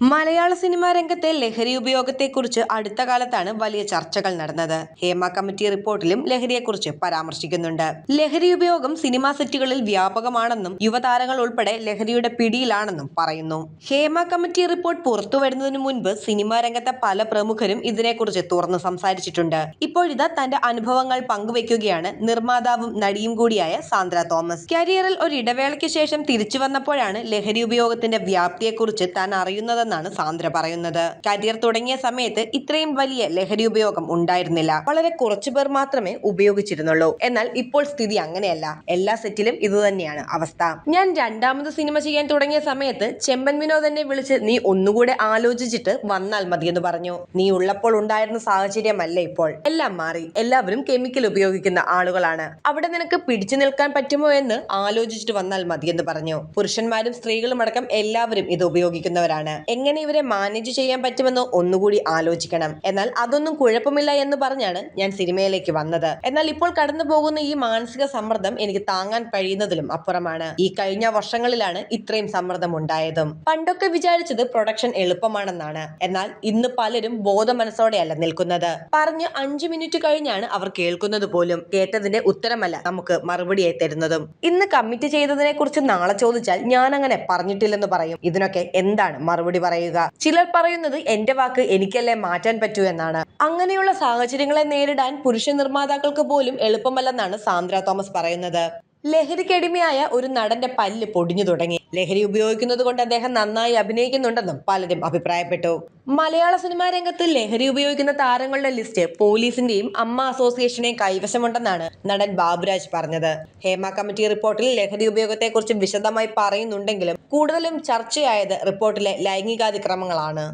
മലയാള cinema രംഗത്തെ ലഹരി ഉപയോഗത്തെക്കുറിച്ച് അടുത്ത കാലത്താണ് വലിയ ചർച്ചകൾ നടന്നത്. ഹേമ കമ്മിറ്റി റിപ്പോർട്ടിലും ലഹരിയെക്കുറിച്ച് പരാമർശിക്കുന്നുണ്ട്. ലഹരി ഉപയോഗം സിനിമാ സെറ്റുകളിൽ വ്യാപകമാണെന്നും യുവതാരങ്ങൾ ഉൾപ്പെടെ ലഹരിയുടെ പിടിയിലാണെന്നും പറയുന്നു. ഹേമ കമ്മിറ്റി റിപ്പോർട്ട് പുറത്തു വരുന്നതിനു മുൻപ് സിനിമാ രംഗത്തെ പല പ്രമുഖരും ഇതിനെക്കുറിച്ച് തുറന്നു സംസാരിച്ചിട്ടുണ്ട്. ഇപ്പോഴിതാ തന്റെ അനുഭവങ്ങൾ പങ്കുവെക്കുകയാണ് നിർമ്മാതാവും നടിയും കൂടിയായ സാന്ദ്ര തോമസ്. കരിയറിൽ ഒരു ഇടവേളയ്ക്ക് ശേഷം തിരിച്ചു വന്നപ്പോഴാണ് ലഹരി ഉപയോഗത്തിന്റെ വ്യാപ്തിയെക്കുറിച്ച് താൻ അറിയുന്നതെന്നാണ് സാന്ദ്ര പറയുന്നത്. കരിയർ തുടങ്ങിയ സമയത്ത് ഇത്രയും വലിയ ലഹരി ഉപയോഗം ഉണ്ടായിരുന്നില്ല. വളരെ കുറച്ചു പേർ മാത്രമേ ഉപയോഗിച്ചിരുന്നുള്ളൂ. എന്നാൽ ഇപ്പോൾ സ്ഥിതി അങ്ങനെയല്ല. എല്ലാ സെറ്റിലും ഇതുതന്നെയാണ് അവസ്ഥ. ഞാൻ രണ്ടാമത് സിനിമ ചെയ്യാൻ തുടങ്ങിയ സമയത്ത് ചെമ്പൻ വിനോദ് എന്നെ വിളിച്ച് നീ ഒന്നുകൂടെ ആലോചിച്ചിട്ട് വന്നാൽ മതിയെന്ന് പറഞ്ഞു. നീ ഉള്ളപ്പോൾ ഉണ്ടായിരുന്ന സാഹചര്യമല്ല ഇപ്പോൾ? എല്ലാം മാറി. എല്ലാവരും കെമിക്കൽ ഉപയോഗിക്കുന്ന ആളുകളാണ്. അവിടെ നിനക്ക് പിടിച്ചു നിൽക്കാൻ പറ്റുമോ എന്ന് ആലോചിച്ചിട്ട് വന്നാൽ മതിയെന്ന് പറഞ്ഞു. പുരുഷന്മാരും സ്ത്രീകളും അടക്കം എല്ലാവരും ഇത് ഉപയോഗിക്കുന്നവരാണ്. എങ്ങനെ ഇവരെ മാനേജ് ചെയ്യാൻ പറ്റുമെന്ന് ഒന്നുകൂടി ആലോചിക്കണം. എന്നാൽ അതൊന്നും കുഴപ്പമില്ല എന്ന് പറഞ്ഞാണ് ഞാൻ സിനിമയിലേക്ക് വന്നത്. എന്നാൽ ഇപ്പോൾ കടന്നു പോകുന്ന ഈ മാനസിക സമ്മർദ്ദം എനിക്ക് താങ്ങാൻ കഴിയുന്നതിലും അപ്പുറമാണ്. ഈ കഴിഞ്ഞ വർഷങ്ങളിലാണ് ഇത്രയും സമ്മർദ്ദം ഉണ്ടായതും. പണ്ടൊക്കെ വിചാരിച്ചത് പ്രൊഡക്ഷൻ എളുപ്പമാണെന്നാണ്. എന്നാൽ ഇന്ന് പലരും ബോധ മനസ്സോടെയല്ല നിൽക്കുന്നത്. പറഞ്ഞ് അഞ്ചു മിനിറ്റ് കഴിഞ്ഞാണ് അവർ കേൾക്കുന്നത് പോലും. കേട്ടതിന്റെ ഉത്തരമല്ല നമുക്ക് മറുപടിയായി തരുന്നതും. ഇന്ന് കമ്മിറ്റ് ചെയ്തതിനെ കുറിച്ച് നാളെ ചോദിച്ചാൽ ഞാൻ അങ്ങനെ പറഞ്ഞിട്ടില്ലെന്ന് പറയും. ഇതിനൊക്കെ എന്താണ് മറുപടി പറയുക. ചിലർ പറയുന്നത് എന്റെ വാക്ക് എനിക്കല്ലേ മാറ്റാൻ പറ്റൂ എന്നാണ്. അങ്ങനെയുള്ള സാഹചര്യങ്ങളെ നേരിടാൻ പുരുഷ നിർമ്മാതാക്കൾക്ക് പോലും എളുപ്പമല്ലെന്നാണ് സാന്ദ്ര തോമസ് പറയുന്നത്. ലഹരിക്കടിമയായ ഒരു നടന്റെ പല്ല് പൊടിഞ്ഞു തുടങ്ങി. ലഹരി ഉപയോഗിക്കുന്നത് കൊണ്ട് അദ്ദേഹം നന്നായി അഭിനയിക്കുന്നുണ്ടെന്നും പലരും അഭിപ്രായപ്പെട്ടു. മലയാള സിനിമാ രംഗത്ത് ലഹരി ഉപയോഗിക്കുന്ന താരങ്ങളുടെ ലിസ്റ്റ് പോലീസിന്റെയും അമ്മ അസോസിയേഷനെയും കൈവശമുണ്ടെന്നാണ് നടൻ ബാബുരാജ് പറഞ്ഞത്. ഹേമ കമ്മിറ്റി റിപ്പോർട്ടിൽ ലഹരി ഉപയോഗത്തെക്കുറിച്ച് വിശദമായി പറയുന്നുണ്ടെങ്കിലും കൂടുതലും ചർച്ചയായത് റിപ്പോർട്ടിലെ ലൈംഗികാതിക്രമങ്ങളാണ്.